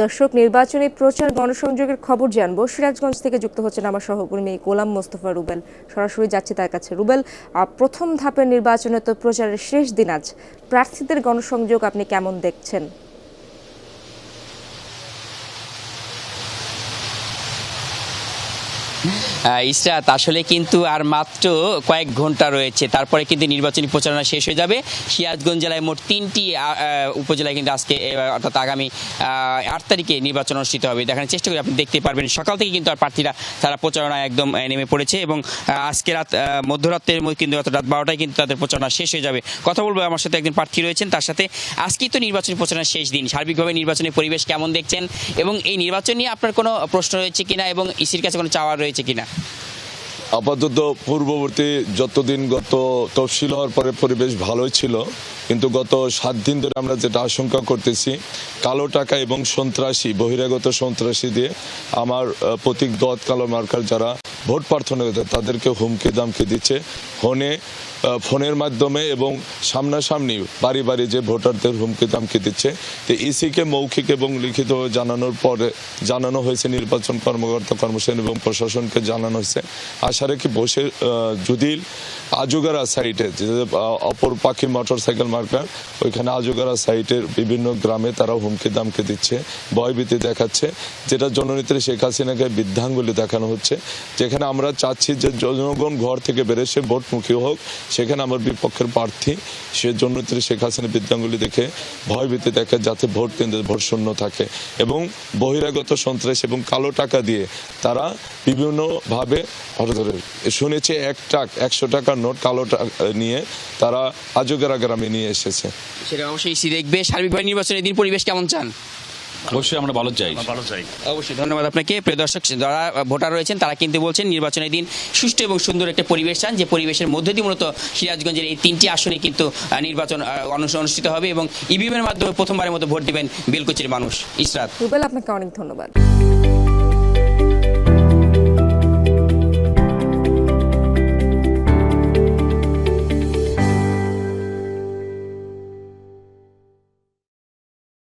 দর্শক, নির্বাচনী প্রচার গণসংযোগের খবর জানব। সিরাজগঞ্জ থেকে যুক্ত হচ্ছেন আমার সহকর্মী গোলাম মোস্তফা রুবেল। সরাসরি যাচ্ছে তার কাছে। রুবেল প্রথম ধাপের নির্বাচনে তো প্রচারের শেষ দিন আজ। প্রার্থীদের গণসংযোগ আপনি কেমন দেখছেন? ইসরাত, আসলে কিন্তু আর মাত্র কয়েক ঘণ্টা রয়েছে। তারপরে কিন্তু নির্বাচনী প্রচারণা শেষ হয়ে যাবে। সিরাজগঞ্জ জেলায় মোট তিনটি উপজেলায় কিন্তু আজকে অর্থাৎ আগামী আট তারিখে নির্বাচন অনুষ্ঠিত হবে। দেখানোর চেষ্টা করি, আপনি দেখতে পারবেন। সকাল থেকে কিন্তু আর প্রার্থীরা তারা প্রচারণায় একদম নেমে পড়েছে এবং আজকে রাত মধ্যরাত্রের মধ্যে কিন্তু অর্থাৎ রাত বারোটায় কিন্তু তাদের প্রচারণা শেষ হয়ে যাবে। কথা বলব, আমার সাথে একজন প্রার্থী রয়েছেন। তার সাথে আজকেই তো নির্বাচনী প্রচারণার শেষ দিন। সার্বিকভাবে নির্বাচনের পরিবেশ কেমন দেখছেন? এবং এই নির্বাচন নিয়ে আপনার কোনো প্রশ্ন রয়েছে কিনা? এবং ইসির কাছে কোনো চাওয়া রয়েছে কিনা আপাতত পূর্ববর্তী যতদিন গত তফসিল হওয়ার পরে পরিবেশ ভালোই ছিল, কিন্তু গত সাত দিন ধরে আমরা যেটা আশঙ্কা করতেছি, কালো টাকা এবং সন্ত্রাসী, বহিরাগত সন্ত্রাসী দিয়ে আমার প্রতীক দত কালো মার্কার যারা ভোট প্রার্থনা করতে তাদেরকে হুমকি দামকি দিচ্ছে। ফোনে ফোনের মাধ্যমে এবং সামনাসামনি বাড়ি বাড়ি যে ভোটারদের হুমকি দামকি দিচ্ছে, তো ইসিকে মৌখিক এবং লিখিত জানানোর পরে, জানানো হয়েছে, নির্বাচন কর্মকর্তা কর্মচারী এবং প্রশাসনকে জানানো হয়েছে। আশা রাখি বসে যদি আজুগারা সাইটে যে অপর পাখি মোটর সাইকেল মার্কা ওইখানে আজুগারা সাইটের বিভিন্ন গ্রামে তারা হুমকি দামকে দিচ্ছে ভয়ভীতি দেখাচ্ছে। যেটা জননেত্রী শেখ হাসিনাকে বৃদ্ধাঙ্গুলি দেখানো হচ্ছে। যেখানে আমরা চাচ্ছি যে জনগণ ঘর থেকে বেড়ে সে ভোটমুখী হোক, সেখানে আমার বিপক্ষের প্রার্থী, সে জননেত্রী শেখ হাসিনা বৃদ্ধাঙ্গুলি দেখে ভয়ভীতি দেখে যাতে ভোট কেন্দ্রে ভোট শূন্য থাকে। এবং বহিরাগত সন্ত্রাস এবং কালো টাকা দিয়ে তারা বিভিন্নভাবে করে শুনেছি এক টাক একশো টাকার নোট কালো নিয়ে তারা আজগেরা গ্রামে নিয়ে এসেছে। সেটা অবশ্যই ইসি দেখবে। সার্বিকভাবে নির্বাচনের দিন পরিবেশ কেমন চান? অবশ্যই আমরা ভালো চাই। ভালো চাই। অবশ্যই ধন্যবাদ আপনাকে। প্রিয় দর্শক যারা ভোটার রয়েছেন তারা কিন্তু বলছেন নির্বাচনের দিন সুষ্ঠু এবং সুন্দর একটা পরিবেশ চান যে পরিবেশের মধ্য দিয়ে মূলত সিরাজগঞ্জের এই তিনটি আসনে কিন্তু আহ, নির্বাচন অনুষ্ঠিত হবে এবং ইভিএমের মাধ্যমে প্রথমবারের মতো ভোট দিবেন বেলকুচির মানুষ। ইসরাত রুবেল আপনাকে অনেক ধন্যবাদ।